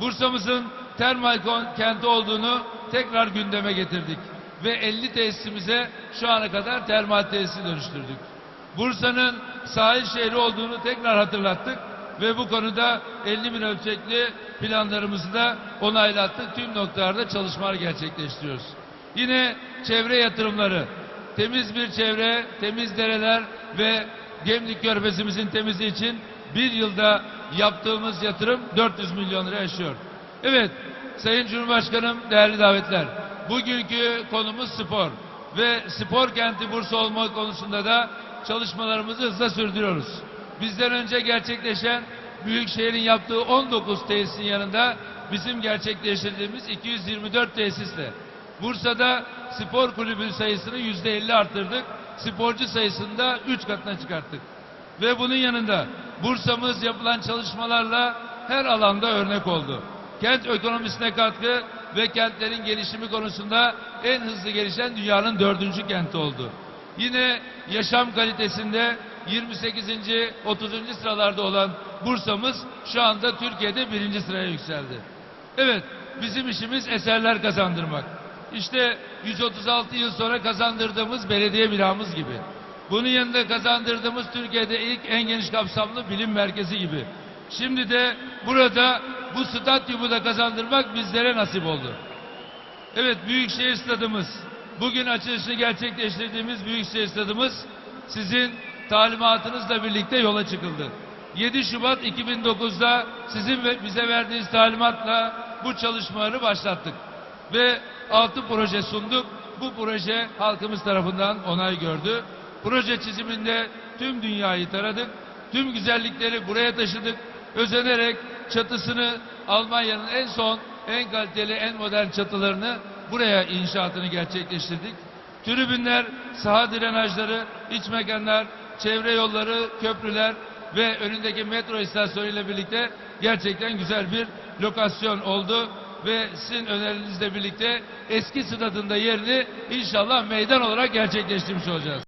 Bursa'mızın termal kenti olduğunu tekrar gündeme getirdik. Ve 50 tesisimize şu ana kadar termal tesisi dönüştürdük. Bursa'nın sahil şehri olduğunu tekrar hatırlattık ve bu konuda 50 bin ölçekli planlarımızı da onaylattık. Tüm noktalarda çalışmalar gerçekleştiriyoruz. Yine çevre yatırımları, temiz bir çevre, temiz dereler ve Gemlik Körfezimizin temizliği için bir yılda yaptığımız yatırım 400 milyon lira yaşıyor. Evet, Sayın Cumhurbaşkanım, değerli davetler, bugünkü konumuz spor ve spor kenti Bursa olma konusunda da çalışmalarımızı hızla sürdürüyoruz. Bizden önce gerçekleşen Büyükşehir'in yaptığı 19 tesisin yanında bizim gerçekleştirdiğimiz 224 tesisle Bursa'da spor kulübü sayısını yüzde 50 arttırdık. Sporcu sayısını da 3 katına çıkarttık. Ve bunun yanında Bursa'mız yapılan çalışmalarla her alanda örnek oldu. Kent ekonomisine katkı ve kentlerin gelişimi konusunda en hızlı gelişen dünyanın dördüncü kenti oldu. Yine yaşam kalitesinde 28. 30. sıralarda olan Bursa'mız şu anda Türkiye'de birinci sıraya yükseldi. Evet, bizim işimiz eserler kazandırmak. İşte 136 yıl sonra kazandırdığımız belediye binamız gibi. Bunun yanında kazandırdığımız Türkiye'de ilk en geniş kapsamlı bilim merkezi gibi. Şimdi de burada bu stadyumu da kazandırmak bizlere nasip oldu. Evet Büyükşehir Stadımız. Bugün açılışını gerçekleştirdiğimiz Büyükşehir Stadımız sizin talimatınızla birlikte yola çıkıldı. 7 Şubat 2009'da sizin ve bize verdiğiniz talimatla bu çalışmaları başlattık. Ve 6 proje sunduk. Bu proje halkımız tarafından onay gördü. Proje çiziminde tüm dünyayı taradık. Tüm güzellikleri buraya taşıdık. Özenerek çatısını Almanya'nın en son, en kaliteli, en modern çatılarını buraya inşaatını gerçekleştirdik. Tribünler, saha drenajları, iç mekanlar, çevre yolları, köprüler ve önündeki metro istasyonu ile birlikte gerçekten güzel bir lokasyon oldu ve sizin önerinizle birlikte eski stadında yerini inşallah meydan olarak gerçekleştirmiş olacağız.